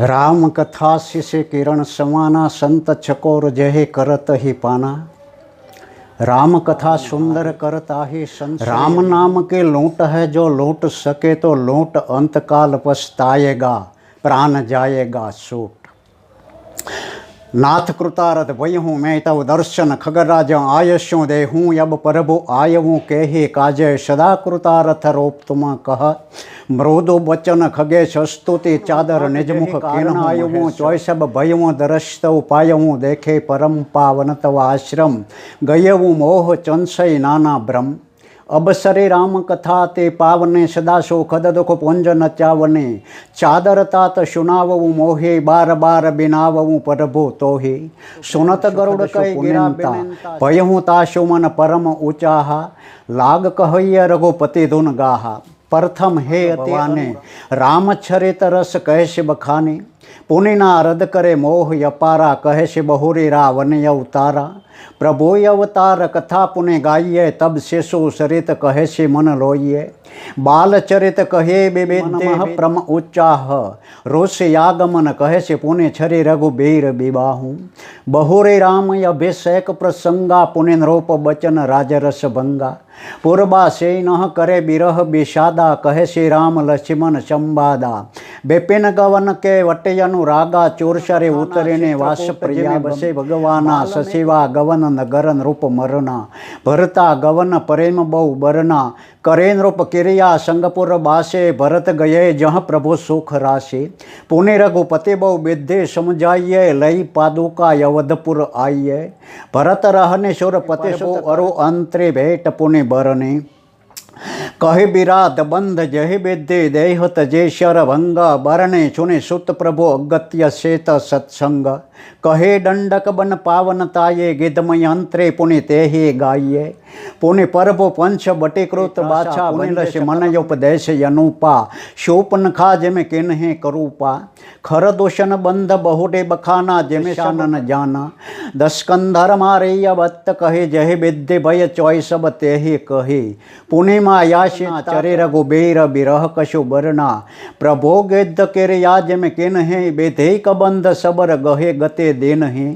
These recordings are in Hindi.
राम कथा शिष्य किरण समाना, संत चकोर जहे करत ही पाना। राम कथा सुंदर करता ही संत राम नाम के लोट है, जो लोट सके तो लोट अंतकाल पछताएगा, प्राण जाएगा, सूट। નાથ કૃતારત વયહું મેં તવ દર્શન ખગરાજ આયશ્યું દે હું યબ પ્રભુ આયવું કેહી કાજે સદા કૃતારથ રોપતુમાં કહ. મૃદુ વચન ખગે સસ્તુતિ ચાદર નિજમુખ કેન આયવું ચોયસબ ભયવું દરસ્તવ પાયવું દેખે પરમ પાવન તવ આશ્રમ. ગયવું મોહ ચંસય નાના બ્રહ્મ. અબસરે રામ કથા તે પાવને સદા શો ખદ દુઃખ પુંજ નચાવને ચાદર તાત સુનાવવું મોહે બાર બાર બિનાવવું પ્રભુ તોહે સુનત ગરુડ કઈ ગિરાતા ભયહું તાશુ મન પરમ ઊંચાહા લાગ કહૈય રઘુપતિ ધુન ગાહા પ્રથમ હે અતિને રામચરિત રસ કહેશે બખાને પુનિના રદ કરે મોહ યપારા કહેશે બહુરી રાવન અવતારા પ્રભુય અવતાર કથા પુને ગાઈએ તબ શેષો સરિત કહે છે મન લોઈએ બાલચરિત કહે બેબેદ્ય પ્રમ ઉચ્ચાહ રોષ યાગમન કહે છે પુને છરી રઘુબીર બિબાહું બહુરે રામ અભિષેક પ્રસંગા પુને નૃપ બચન રાજરસ ભંગા પૂર્બા સે નહ કરે બિરહ બિષાદા કહે શ્રી રામ લક્ષ્મણ ચંબાદા બિપિન ગવન કે વટયનું રાગા ચોરસરે ઉતરીને વાસ પ્રિયા બસે ભગવાના સશિવા ગવન નગરન રૂપ મરના. ભરતા ગવન પ્રેમ બહુ બરના. કરેન રૂપ કિરિયા સંગપુર બાસે. ભરત ગયે જહ પ્રભુ સુખ રાશે. પુને રઘુપતિ બહુ વિદ્ય સમજાઈએ. લઈ પાદુકા યવધપુર આઈએ. ભરત રહને સુરપતિ સો અરુ અંતરે ભેટ પુને બરને. કહે બિરાત બંધ જહે બેદે દેહત જે શર ભંગ બરણે ચુને સુત પ્રભો અગત્ય શેત સત્સંગ. કહે દંડક બન પાવન તાયે ગિધમય અંતરે પુને તેહે पोने परभ पंच बटेक्रो बादशाह बनरस मन जो उपदेश अनुपा शोपन खा जेमे केनहे करूपा खर दोषण बंध बहुटे बखाना जेमे शानन जाना दस्कंधर मारे अवत कहे जय बिद्य भय चौ सब तेहे कहे पुणे मा याशे चरे रघु बेर बिरह कशो बरना प्रभो गिद्ध केरे याज में केनहे बेधे कबंध सबर गहे गते देन हे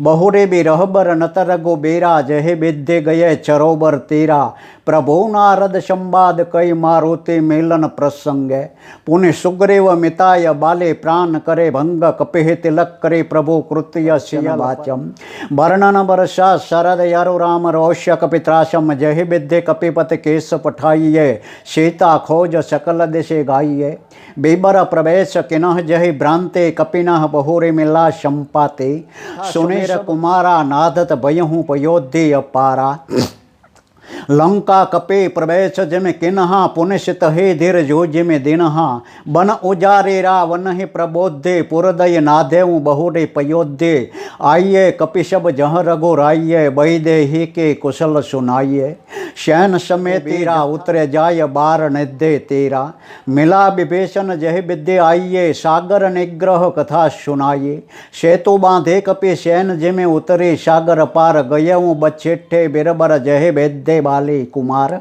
બહુરે બી રહબર નત રઘુ બેરા જહે બેદ્ધે ગયે ચરોબર તેરા પ્રભુ નારદ સંવાદ કઈ મારો તે મેલન પ્રસંગે પુને સુગ્રીવ મિતાય બાલે પ્રાણ કરે ભંગ કપે તિલક કરે પ્રભુ કૃત્ય શિય વાચમ વર્ણન વર્ષા શરદ યરુ રામ રોષ્ય કપિત્રાશમ જય વિદ્ય કપિપત કેશ પઠાઈએ સીતા ખોજ સકલ દિશે सुमेर कुमारा नादत भयहूँ पयोध्य अपारा। लंका कपे प्रवेश जिम किन्हा पुनिशित हे धीर जोज में दिनहा। बन उजारे रा वन ही प्रबोधे पुरदय नादेव बहुरे पयोधे आइये कपिशब जह रघु राइये बही दे के कुशल सुनाइये शयन समय तेरा उतरे जाय बार निधे तेरा मिला विभेषण जय विद्य आइये सागर निग्रह कथा सुनाइए शेतो बांधे कपे शयन जिमे उतरे सागर पार गय बछेठे बिरबर जय वेद्य बाले कुमार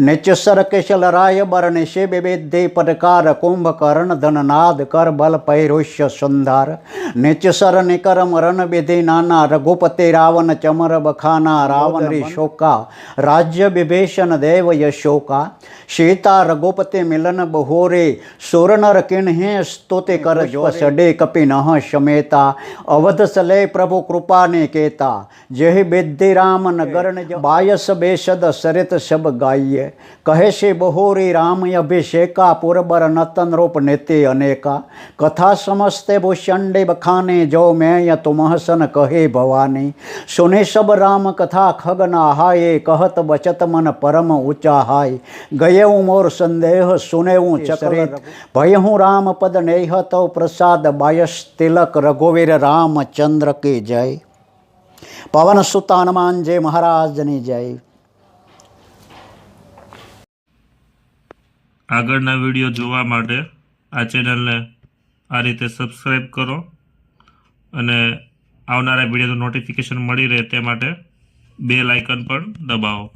निच सर केशल राय बर निशे विवेद्य प्रकार कुंभकर्ण धन नाद कर बल पैरुष्य सुंदर निच सर निकर मरण विधि नाना रघुपति रावण चमर बखाना रावण शोका राज्य विभीषण देव यशोका सीता रघुपति मिलन बहोरे सुर नर किन्हें स्तुति कर जो सडे कपि न समेता अवध सले प्रभु कृपा ने केता जय बिद्धि राम नगर बायस बेसद सरित सब गाय कहे से बहोरे राम अभिषेका पुरबर नतन रूप नेते अनेका कथा समस्ते भूषण्डे बखाने जो मैं य तुम सन कहे भवानी सुने सब राम कथा खगना हाये कहत बचत બચત મન પરમ ઊંચા હાય ગયેવું મોર સંદેહ સુનેવું ચકરે. ભય હું રામ પદ નેહ તો પ્રસાદ બાયસ તિલક રઘુવીર રામચંદ્ર કી જય. પવન સુતા હનુમાન જય મહારાજની જય. આગળના વીડિયો જોવા માટે આ ચેનલને આ રીતે સબસ્ક્રાઈબ કરો અને આવનારા વિડીયોનું નોટિફિકેશન મળી રહે તે માટે બે લાઇકન પણ દબાવો.